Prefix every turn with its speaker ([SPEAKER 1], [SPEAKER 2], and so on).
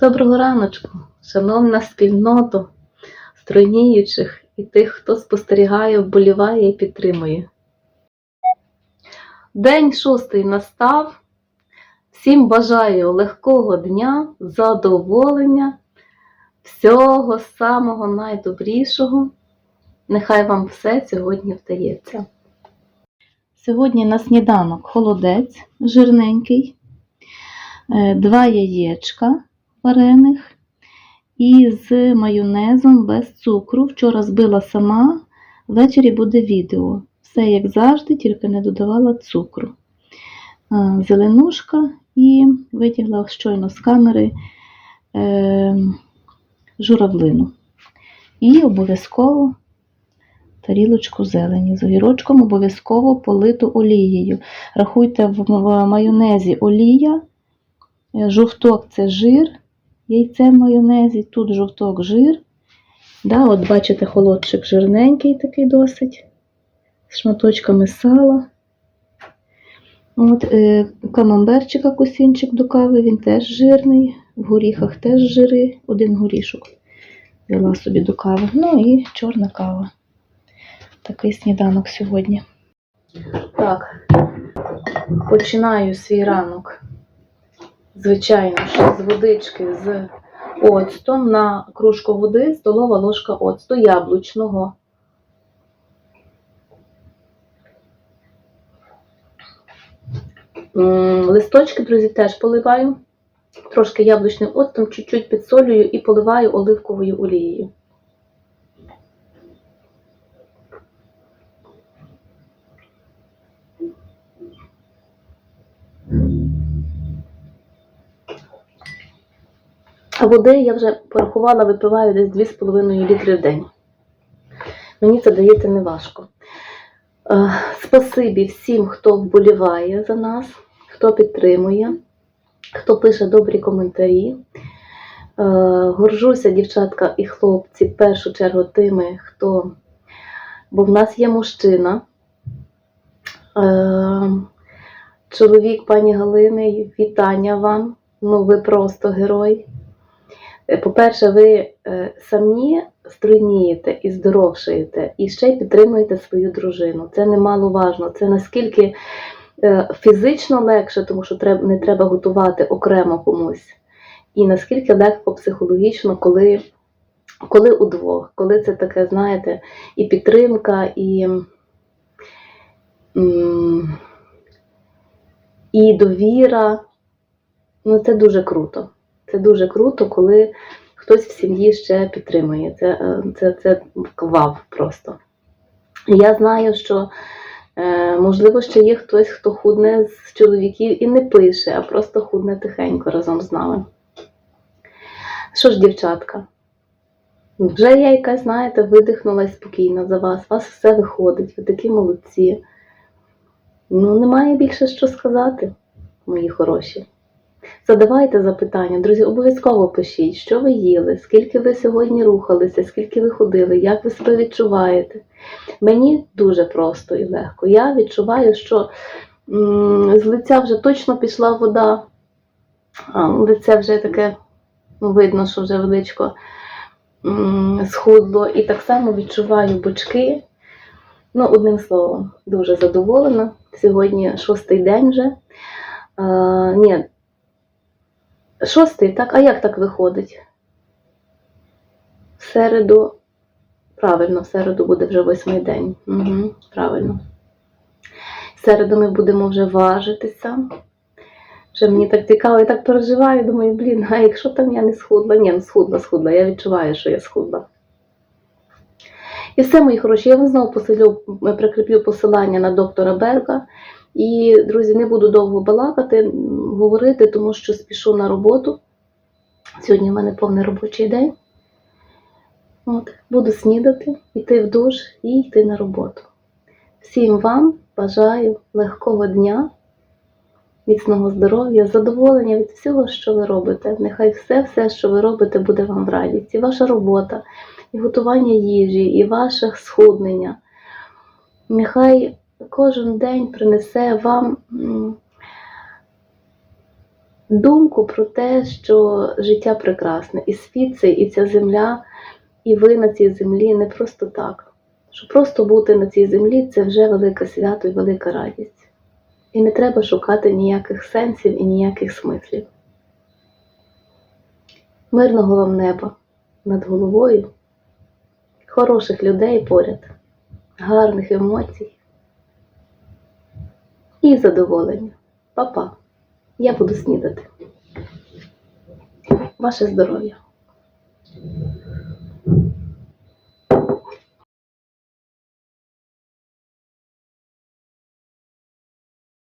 [SPEAKER 1] Доброго раночку, шановна спільнота стройніючих і тих, хто спостерігає, вболіває і підтримує. День шостий настав. Всім бажаю легкого дня, задоволення, всього самого найдобрішого. Нехай вам все сьогодні вдається. Сьогодні на сніданок холодець жирненький, е, два яєчка варених і з майонезом без цукру. Вчора збила сама, ввечері буде відео. Все як завжди, тільки не додавала цукру. Е, Зеленушка і витягла щойно з камери е, журавлину. І обов'язково тарілочку зелені. З огірочком обов'язково политу олією. Рахуйте, в майонезі олія, е, жовток це жир, яйце в майонезі, тут жовток жир. Да, от бачите, холодчик жирненький такий досить, з шматочками сала. От, е, камамберчика кусінчик до кави, він теж жирний, в горіхах теж жири, один горішок взяла собі до кави. Ну і чорна кава. Такий сніданок сьогодні. Так, починаю свій ранок, звичайно, ж, з водички з оцтом на кружку води, столова ложка оцту яблучного. Листочки, друзі, теж поливаю. Трошки яблучним оцтом, чуть-чуть підсолюю і поливаю оливковою олією. Води я вже порахувала, випиваю десь 2,5 літри в день. Мені це дається неважко. Е, Спасибі всім, хто вболіває за нас, хто підтримує, хто пише добрі коментарі. Е, Горжуся, дівчатка і хлопці, в першу чергу тими, хто. Бо в нас є мужчина. Е, Чоловік пані Галини, вітання вам. Ну, ви просто герой. Е, По-перше, ви е, самі стройнієте і здоровшаєте, і ще й підтримуєте свою дружину. Це немаловажно. Це наскільки е, фізично легше, тому що не треба готувати окремо комусь. І наскільки легко психологічно, коли, коли удвох, коли це таке, знаєте, і підтримка, і, і довіра. Ну, це дуже круто. Це дуже круто, коли хтось в сім'ї ще підтримує. Це, е, це, це вау просто. Я знаю, що е, можливо ще є хтось, хто худне з чоловіків і не пише, а просто худне тихенько разом з нами. Що ж, дівчатка, вже я якась, знаєте, видихнула спокійно за вас. У вас все виходить, ви такі молодці. Ну, немає більше що сказати, мої хороші. Задавайте запитання, друзі, обов'язково пишіть, що ви їли, скільки ви сьогодні рухалися, скільки ви ходили, як ви себе відчуваєте. Мені дуже просто і легко. Я відчуваю, що з лиця вже точно пішла вода, а, лице вже таке, ну, видно, що вже величко схудло. І так само відчуваю бочки. Ну, одним словом, дуже задоволена. Сьогодні шостий день вже. А, ні, Шостий, так? А як так виходить? В середу. Правильно, в середу буде вже восьмий день. Угу, правильно. В середу ми будемо вже важитися. Вже мені так цікаво, я так переживаю, думаю, блін, а якщо там я не схудла? Ні, ну схудла, схудла. Я відчуваю, що я схудла. І все, мої хороші, я вам знову поселю, прикріплю посилання на доктора Берга. І, друзі, не буду довго балакати, говорити, тому що спішу на роботу. Сьогодні в мене повний робочий день. От, буду снідати, йти в душ і йти на роботу. Всім вам бажаю легкого дня, міцного здоров'я, задоволення від всього, що ви робите. Нехай все-все, що ви робите, буде вам в радість. І ваша робота, і готування їжі, і ваше схуднення. Нехай кожен день принесе вам думку про те, що життя прекрасне, і світ цей, і ця земля, і ви на цій землі не просто так. Що просто бути на цій землі це вже велике свято і велика радість. І не треба шукати ніяких сенсів і ніяких смислів. Мирного вам неба над головою, хороших людей поряд, гарних емоцій і задоволення. Па-па. Я буду снідати. Ваше здоров'я.